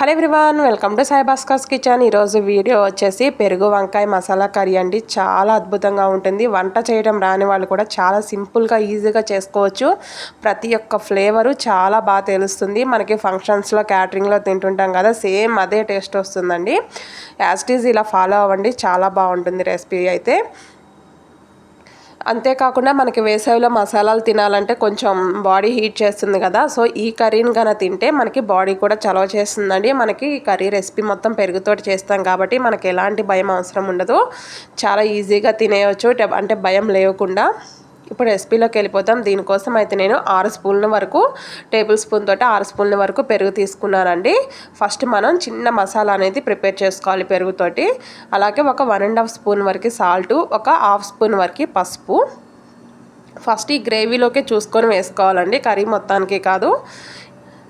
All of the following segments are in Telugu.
Hello everyone welcome to Sai Bhaskar's kitchen. ఈరోజు వీడియో వచ్చేసి పెరుగు వంకాయ మసాలా కర్రీ అండి. చాలా అద్భుతంగా ఉంటుంది. వంట చేయడం రాని వాళ్ళు కూడా చాలా సింపుల్గా ఈజీగా చేసుకోవచ్చు. ప్రతి ఒక్క ఫ్లేవరు చాలా బాగా తెలుస్తుంది. మనకి ఫంక్షన్స్లో క్యాటరింగ్లో తింటుంటాం కదా సేమ్ అదే టేస్ట్ వస్తుందండి. యాజ్ ఇట్ ఈజ్ ఇలా ఫాలో అవ్వండి. చాలా బాగుంటుంది రెసిపీ అయితే. అంతేకాకుండా మనకి వేసవిలో మసాలాలు తినాలంటే కొంచెం బాడీ హీట్ చేస్తుంది కదా. సో ఈ కర్రీని కనుక తింటే మనకి బాడీ కూడా చలవ చేస్తుందండి. మనకి ఈ కర్రీ రెసిపీ మొత్తం పెరుగుతోటి చేస్తాం కాబట్టి మనకి ఎలాంటి భయం అవసరం ఉండదు. చాలా ఈజీగా తినేయచ్చు. అంటే భయం లేకుండా. ఇప్పుడు రెసిపీలోకి వెళ్ళిపోతాం. దీనికోసం అయితే నేను ఆరు స్పూన్ల వరకు టేబుల్ స్పూన్ తోటి ఆరు స్పూన్ల వరకు పెరుగు తీసుకున్నానండి. ఫస్ట్ మనం చిన్న మసాలా అనేది ప్రిపేర్ చేసుకోవాలి పెరుగుతోటి అలాగే ఒక వన్ అండ్ హాఫ్ స్పూన్ వరకు సాల్ట్ ఒక హాఫ్ స్పూన్ వరకు పసుపు. ఫస్ట్ ఈ గ్రేవీలోకి చూసుకొని వేసుకోవాలండి. కర్రీ మొత్తానికి కాదు.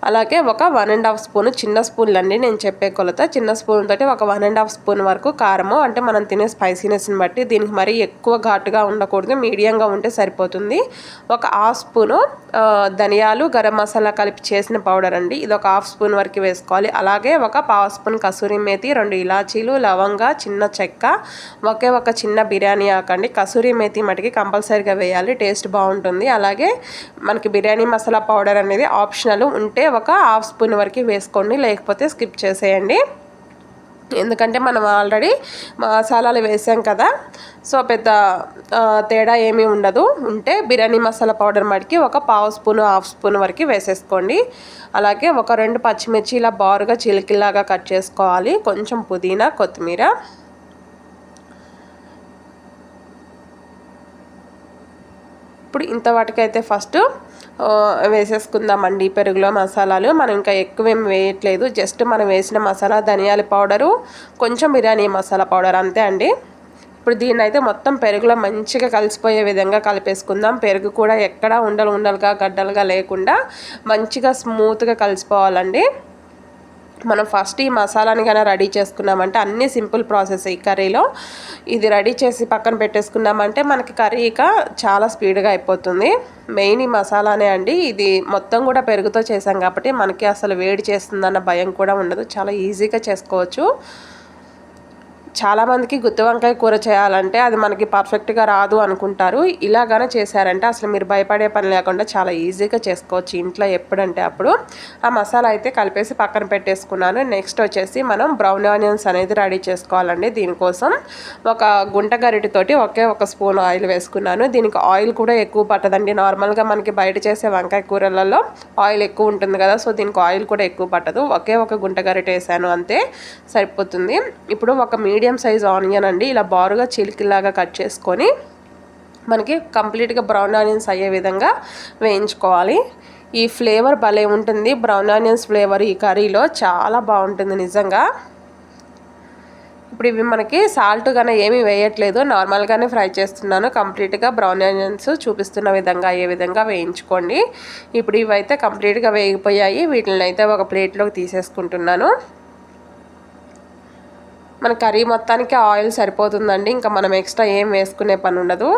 అలాగే ఒక వన్ అండ్ హాఫ్ స్పూన్ చిన్న స్పూన్లు అండి నేను చెప్పే కొలత చిన్న స్పూన్ తోటి ఒక వన్ అండ్ హాఫ్ స్పూన్ వరకు కారము. అంటే మనం తినే స్పైసీనెస్ని బట్టి దీనికి మరీ ఎక్కువ ఘాటుగా ఉండకూడదు. మీడియంగా ఉంటే సరిపోతుంది. ఒక హాఫ్ స్పూను ధనియాలు గరం మసాలా కలిపి చేసిన పౌడర్ అండి. ఇది ఒక హాఫ్ స్పూన్ వరకు వేసుకోవాలి. అలాగే ఒక పావు స్పూన్ కసూరి మేతి రెండు ఇలాచీలు లవంగా చిన్న చెక్క ఒకే ఒక చిన్న బిర్యానీ ఆకండి. కసూరి మేతి మటుకి కంపల్సరీగా వేయాలి. టేస్ట్ బాగుంటుంది. అలాగే మనకి బిర్యానీ మసాలా పౌడర్ అనేది ఆప్షనల్. ఉంటే ఒక హాఫ్ స్పూన్ వరకు వేసుకోండి లేకపోతే స్కిప్ చేసేయండి. ఎందుకంటే మనం ఆల్రెడీ మసాలాలు వేసాం కదా సో పెద్ద తేడా ఏమీ ఉండదు. ఉంటే బిర్యానీ మసాలా పౌడర్ మడికి ఒక పావు స్పూన్ హాఫ్ స్పూన్ వరకు వేసేసుకోండి. అలాగే ఒక రెండు పచ్చిమిర్చి ఇలా బారుగా చిలికిలాగా కట్ చేసుకోవాలి. కొంచెం పుదీనా కొత్తిమీర ఇప్పుడు ఇంత వాటికైతే ఫస్ట్ వేసేసుకుందామండి పెరుగులో మసాలాలు. మనం ఇంకా ఎక్కువేం వేయట్లేదు. జస్ట్ మనం వేసిన మసాలా ధనియాల పౌడరు కొంచెం బిర్యానీ మసాలా పౌడర్ అంతే అండి. ఇప్పుడు దీన్ని అయితే మొత్తం పెరుగులో మంచిగా కలిసిపోయే విధంగా కలిపేసుకుందాం. పెరుగు కూడా ఎక్కడా ఉండలు ఉండలుగా గడ్డలుగా లేకుండా మంచిగా స్మూత్గా కలిసిపోవాలండి. మనం ఫస్ట్ ఈ మసాలాని కానీ రెడీ చేసుకున్నామంటే అన్ని సింపుల్ ప్రాసెస్ ఈ కర్రీలో. ఇది రెడీ చేసి పక్కన పెట్టేసుకున్నామంటే మనకి కర్రీ ఇక చాలా స్పీడ్గా అయిపోతుంది. మెయిన్ ఈ మసాలానే అండి. ఇది మొత్తం కూడా పెరుగుతో చేసాం కాబట్టి మనకి అసలు వేడి చేస్తుందన్న భయం కూడా ఉండదు. చాలా ఈజీగా చేసుకోవచ్చు. చాలామందికి గుత్తి వంకాయ కూర చేయాలంటే అది మనకి పర్ఫెక్ట్గా రాదు అనుకుంటారు. ఇలాగానే చేశారంటే అసలు మీరు భయపడే పని లేకుండా చాలా ఈజీగా చేసుకోవచ్చు ఇంట్లో ఎప్పుడంటే అప్పుడు. ఆ మసాలా అయితే కలిపేసి పక్కన పెట్టేసుకున్నాను. నెక్స్ట్ వచ్చేసి మనం బ్రౌన్ ఆనియన్స్ అనేది రెడీ చేసుకోవాలండి దీనికోసం. ఒక గుంట గరిటితోటి ఒకే ఒక స్పూన్ ఆయిల్ వేసుకున్నాను. దీనికి ఆయిల్ కూడా ఎక్కువ పట్టదండి. నార్మల్గా మనకి బయట చేసే వంకాయ కూరలలో ఆయిల్ ఎక్కువ ఉంటుంది కదా సో దీనికి ఆయిల్ కూడా ఎక్కువ పట్టదు. ఒకే ఒక గుంట గరిట వేసాను అంతే సరిపోతుంది. ఇప్పుడు ఒక మీ మీడియం సైజ్ ఆనియన్ అండి. ఇలా బారుగా చిలికిలాగా కట్ చేసుకొని మనకి కంప్లీట్గా బ్రౌన్ ఆనియన్స్ అయ్యే విధంగా వేయించుకోవాలి. ఈ ఫ్లేవర్ భలే ఉంటుంది. బ్రౌన్ ఆనియన్స్ ఫ్లేవర్ ఈ కర్రీలో చాలా బాగుంటుంది నిజంగా. ఇప్పుడు ఇవి మనకి సాల్ట్ కానీ ఏమీ వేయట్లేదు. నార్మల్గానే ఫ్రై చేస్తున్నాను. కంప్లీట్గా బ్రౌన్ ఆనియన్స్ చూపిస్తున్న విధంగా అయ్యే విధంగా వేయించుకోండి. ఇప్పుడు ఇవైతే కంప్లీట్గా వేగిపోయాయి. వీటిని అయితే ఒక ప్లేట్లోకి తీసేసుకుంటున్నాను. మన కర్రీ మొత్తానికి ఆయిల్ సరిపోతుందండి. ఇంకా మనం ఎక్స్ట్రా ఏం వేసుకునే పని ఉండదు.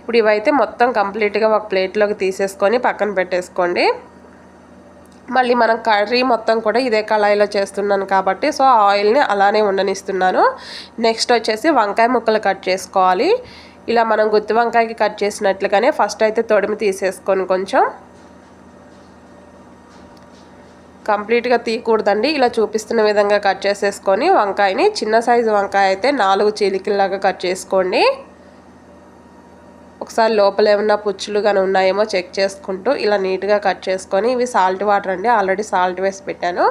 ఇప్పుడు ఇవైతే మొత్తం కంప్లీట్గా ఒక ప్లేట్లోకి తీసేసుకొని పక్కన పెట్టేసుకోండి. మళ్ళీ మనం కర్రీ మొత్తం కూడా ఇదే కళాయిలో చేస్తున్నాను కాబట్టి సో ఆయిల్ని అలానే ఉండనిస్తున్నాను. నెక్స్ట్ వచ్చేసి వంకాయ ముక్కలు కట్ చేసుకోవాలి. ఇలా మనం గుత్తి వంకాయకి కట్ చేసినట్లుగానే ఫస్ట్ అయితే తొడిమి తీసేసుకొని కొంచెం కంప్లీట్గా తీయకూడదండి. ఇలా చూపిస్తున్న విధంగా కట్ చేసేసుకొని వంకాయని చిన్న సైజు వంకాయ అయితే నాలుగు చీలికల్లాగా కట్ చేసుకోండి. ఒకసారి లోపల ఏమన్నా పుచ్చులు కానీ ఉన్నాయేమో చెక్ చేసుకుంటూ ఇలా నీట్గా కట్ చేసుకొని ఇవి సాల్ట్ వాటర్ అండి. ఆల్రెడీ సాల్ట్ వేసి పెట్టాను.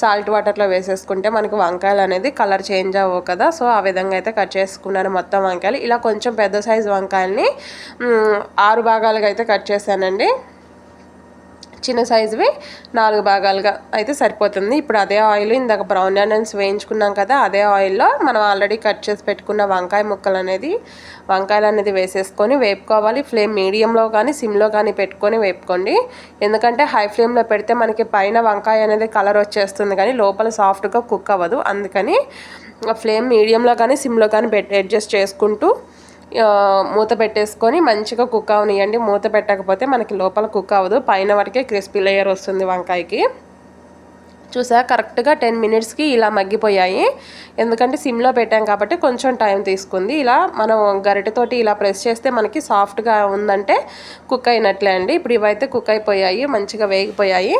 సాల్ట్ వాటర్లో వేసేసుకుంటే మనకి వంకాయలు అనేది కలర్ చేంజ్ అవ్వవు కదా. సో ఆ విధంగా అయితే కట్ చేసుకున్నాను మొత్తం వంకాయలు. ఇలా కొంచెం పెద్ద సైజు వంకాయల్ని ఆరు భాగాలుగా అయితే కట్ చేశానండి. చిన్న సైజువి నాలుగు భాగాలుగా అయితే సరిపోతుంది. ఇప్పుడు అదే ఆయిల్ ఇందాక బ్రౌన్ ఆనియన్స్ వేయించుకున్నాం కదా అదే ఆయిల్లో మనం ఆల్రెడీ కట్ చేసి పెట్టుకున్న వంకాయ ముక్కలు అనేది వంకాయలు అనేది వేసేసుకొని వేపుకోవాలి. ఫ్లేమ్ మీడియంలో కానీ సిమ్లో కానీ పెట్టుకొని వేపుకోండి. ఎందుకంటే హై ఫ్లేమ్లో పెడితే మనకి పైన వంకాయ అనేది కలర్ వచ్చేస్తుంది కానీ లోపల సాఫ్ట్గా కుక్ అవ్వదు. అందుకని ఫ్లేమ్ మీడియంలో కానీ సిమ్లో కానీ పెట్టి అడ్జస్ట్ చేసుకుంటూ మూత పెట్టేసుకొని మంచిగా కుక్ అవనియండి మూత పెట్టకపోతే మనకి లోపల కుక్ అవ్వదు. పైన వరకే క్రిస్పీ లేయర్ వస్తుంది వంకాయకి. చూసా కరెక్ట్గా టెన్ మినిట్స్కి ఇలా మగ్గిపోయాయి. ఎందుకంటే సిమ్లో పెట్టాం కాబట్టి కొంచెం టైం తీసుకుంది. ఇలా మనం గరిటెతోటి ఇలా ప్రెస్ చేస్తే మనకి సాఫ్ట్గా ఉందంటే కుక్ అయినట్లే అండి. ఇప్పుడు ఇవైతే కుక్ అయిపోయాయి మంచిగా వేగిపోయాయి.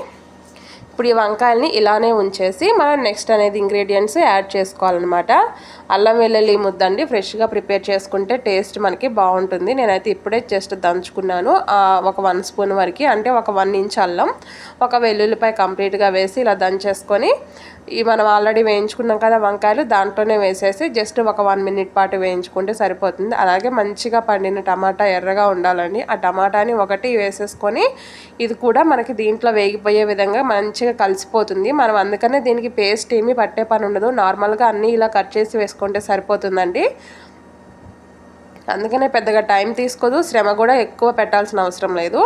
ఇప్పుడు ఈ వంకాయల్ని ఇలానే ఉంచేసి మనం నెక్స్ట్ అనేది ఇంగ్రీడియంట్స్ యాడ్ చేసుకోవాలన్నమాట. అల్లం వెల్లుల్లి ముద్దండి ఫ్రెష్గా ప్రిపేర్ చేసుకుంటే టేస్ట్ మనకి బాగుంటుంది. నేనైతే ఇప్పుడే జస్ట్ దంచుకున్నాను. ఒక వన్ స్పూన్ వరకు అంటే ఒక వన్ ఇంచ్ అల్లం ఒక వెల్లుల్లిపాయ కంప్లీట్గా వేసి ఇలా దంచేసుకొని ఈ మనం ఆల్రెడీ వేయించుకున్నాం కదా వంకాయలు దాంట్లోనే వేసేసి జస్ట్ ఒక వన్ మినిట్ పాటు వేయించుకుంటే సరిపోతుంది. అలాగే మంచిగా పండిన టమాటా ఎర్రగా ఉండాలండి. ఆ టమాటాని ఒకటి వేసేసుకొని ఇది కూడా మనకి దీంట్లో వేగిపోయే విధంగా మంచిగా కలిసిపోతుంది. మనం అందుకనే దీనికి పేస్ట్ ఏమీ పట్టే పని ఉండదు. నార్మల్గా అన్నీ ఇలా కట్ చేసి వేసుకుంటే సరిపోతుందండి. అందుకనే పెద్దగా టైం తీసుకోదు శ్రమ కూడా ఎక్కువ పెట్టాల్సిన అవసరం లేదు.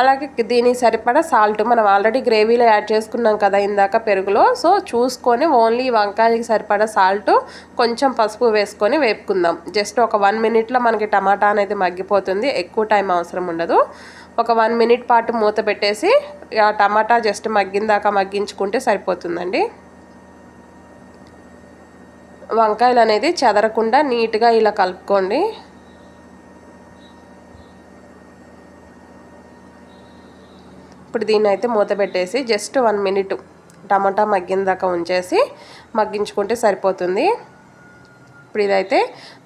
అలాగే దీనికి సరిపడా సాల్ట్ మనం ఆల్రెడీ గ్రేవీలో యాడ్ చేసుకున్నాం కదా ఇందాక పెరుగులో. సో చూసుకొని ఓన్లీ వంకాయలకి సరిపడా సాల్ట్ కొంచెం పసుపు వేసుకొని వేపుకుందాం. జస్ట్ ఒక వన్ మినిట్లో మనకి టమాటా అనేది మగ్గిపోతుంది ఎక్కువ టైం అవసరం ఉండదు. ఒక వన్ మినిట్ పాటు మూత పెట్టేసి ఆ టమాటా జస్ట్ మగ్గిందాక మగ్గించుకుంటే సరిపోతుందండి. వంకాయలు అనేది చెదరకుండా నీట్గా ఇలా కలుపుకోండి. ఇప్పుడు దీన్ని అయితే మూత పెట్టేసి జస్ట్ వన్ మినిట్ టమాటా మగ్గిన దాకా ఉంచేసి మగ్గించుకుంటే సరిపోతుంది. ఇప్పుడు ఇదైతే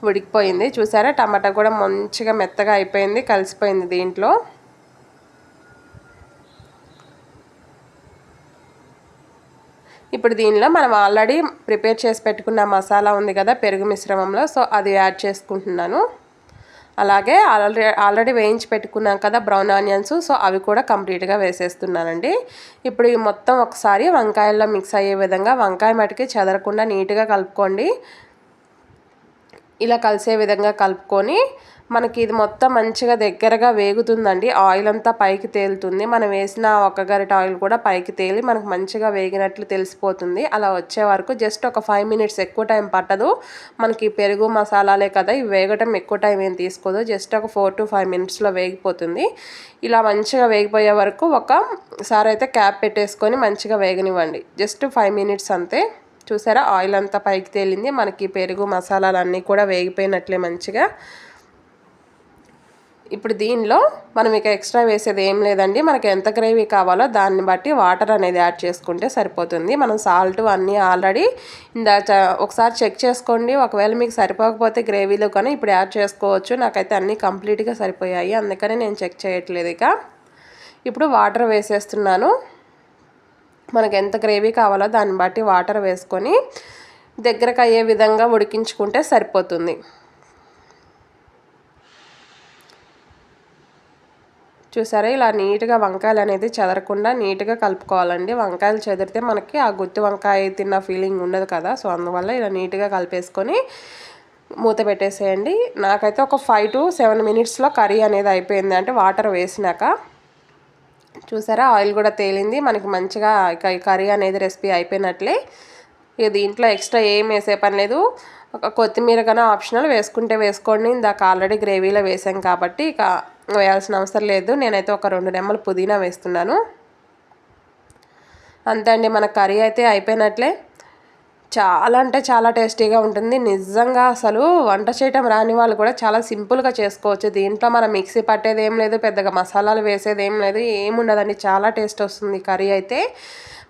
ఉడికిపోయింది. చూసారా? టమాటా కూడా మంచిగా మెత్తగా అయిపోయింది కలిసిపోయింది దీంట్లో. ఇప్పుడు దీనిలో మనం ఆల్రెడీ ప్రిపేర్ చేసి పెట్టుకున్న మసాలా ఉంది కదా పెరుగు మిశ్రమంలో. సో అది యాడ్ చేసుకుంటున్నాను. అలాగే ఆల్రెడీ ఆల్రెడీ వేయించి పెట్టుకున్నాం కదా బ్రౌన్ ఆనియన్స్ సో అవి కూడా కంప్లీట్గా వేసేస్తున్నానండి. ఇప్పుడు ఈ మొత్తం ఒకసారి వంకాయల్లో మిక్స్ అయ్యే విధంగా వంకాయ మటుకి చెదరకుండా నీట్గా కలుపుకోండి. ఇలా కలిసే విధంగా కలుపుకొని మనకి ఇది మొత్తం మంచిగా దగ్గరగా వేగుతుందండి. ఆయిల్ అంతా పైకి తేలుతుంది. మనం వేసిన ఒక గరిట ఆయిల్ కూడా పైకి తేలి మనకు మంచిగా వేగినట్లు తెలిసిపోతుంది. అలా వచ్చే వరకు జస్ట్ ఒక ఫైవ్ మినిట్స్ ఎక్కువ టైం పట్టదు. మనకి పెరుగు మసాలాలే కదా ఇవి వేగటం ఎక్కువ టైం ఏం తీసుకోదు. జస్ట్ ఒక ఫోర్ టు ఫైవ్ మినిట్స్లో వేగిపోతుంది. ఇలా మంచిగా వేగిపోయే వరకు ఒకసారి అయితే క్యాప్ పెట్టేసుకొని మంచిగా వేగనివ్వండి. జస్ట్ ఫైవ్ మినిట్స్ అంతే. చూసారా? ఆయిల్ అంతా పైకి తేలింది. మనకి పెరుగు మసాలాలు అన్నీ కూడా వేగిపోయినట్లే మంచిగా. ఇప్పుడు దీనిలో మనం ఇక ఎక్స్ట్రా వేసేది ఏం లేదండి. మనకి ఎంత గ్రేవీ కావాలో దాన్ని బట్టి వాటర్ అనేది యాడ్ చేసుకుంటే సరిపోతుంది. మనం సాల్ట్ అన్నీ ఆల్రెడీ ఇందా ఒకసారి చెక్ చేసుకోండి. ఒకవేళ మీకు సరిపోకపోతే గ్రేవీలో కానీ ఇప్పుడు యాడ్ చేసుకోవచ్చు. నాకైతే అన్నీ కంప్లీట్గా సరిపోయాయి. అందుకని నేను చెక్ చేయట్లేదు ఇక. ఇప్పుడు వాటర్ వేసేస్తున్నాను. మనకు ఎంత గ్రేవీ కావాలో దాన్ని బట్టి వాటర్ వేసుకొని దగ్గరకు అయ్యే విధంగా ఉడికించుకుంటే సరిపోతుంది. చూసారా? ఇలా నీట్గా వంకాయలు అనేది చెదరకుండా నీట్గా కలుపుకోవాలండి. వంకాయలు చెదిరితే మనకి ఆ గుత్తి వంకాయ తిన్న ఫీలింగ్ ఉండదు కదా. సో అందువల్ల ఇలా నీట్గా కలిపేసుకొని మూత పెట్టేసేయండి. నాకైతే ఒక ఫైవ్ టు సెవెన్ మినిట్స్లో కర్రీ అనేది అయిపోయింది. అంటే వాటర్ వేసినాక. చూసారా? ఆయిల్ కూడా తేలింది. మనకి మంచిగా ఇక కర్రీ అనేది రెసిపీ అయిపోయినట్లే. ఇక దీంట్లో ఎక్స్ట్రా ఏం వేసే పని లేదు. ఒక కొత్తిమీర కన్నా ఆప్షనల్ వేసుకుంటే వేసుకోండి. ఇందాక ఆల్రెడీ గ్రేవీలో వేసాం కాబట్టి ఇక వేయాల్సిన అవసరం లేదు. నేనైతే ఒక రెండు నెమ్మలు పుదీనా వేస్తున్నాను. అంతే అండి మన కర్రీ అయితే అయిపోయినట్లే. చాలా అంటే చాలా టేస్టీగా ఉంటుంది. నిజంగా అసలు వంట చేయటం రాని వాళ్ళు కూడా చాలా సింపుల్గా చేసుకోవచ్చు. దీంట్లో మనం మిక్సీ పట్టేది ఏం లేదు పెద్దగా మసాలాలు వేసేది ఏం లేదు ఏముండదండి. చాలా టేస్ట్ వస్తుంది కర్రీ అయితే.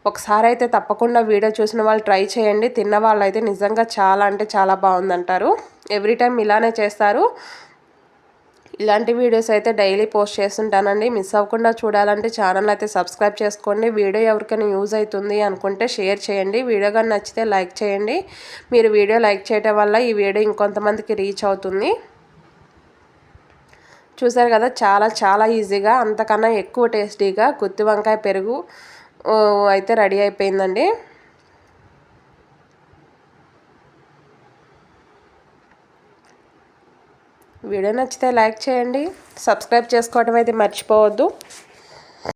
ఒకసారి అయితే తప్పకుండా వీడియో చూసిన వాళ్ళు ట్రై చేయండి. తిన్న వాళ్ళు అయితే నిజంగా చాలా అంటే చాలా బాగుందంటారు. ఎవ్రీ టైం ఇలానే చేస్తారు. ఇలాంటి వీడియోస్ అయితే డైలీ పోస్ట్ చేస్తుంటానండి. మిస్ అవ్వకుండా చూడాలంటే ఛానల్ అయితే సబ్స్క్రైబ్ చేసుకోండి. వీడియో ఎవరికైనా యూజ్ అవుతుంది అనుకుంటే షేర్ చేయండి. వీడియో కానీ నచ్చితే లైక్ చేయండి. మీరు వీడియో లైక్ చేయడం వల్ల ఈ వీడియో ఇంకొంతమందికి రీచ్ అవుతుంది. చూసారు కదా చాలా చాలా ఈజీగా అంతకన్నా ఎక్కువ టేస్టీగా గుత్తి వంకాయ పెరుగు అయితే రెడీ అయిపోయిందండి. వీడియో నచ్చితే లైక్ చేయండి. సబ్స్క్రైబ్ చేసుకోవడం అయితే మర్చిపోవద్దు.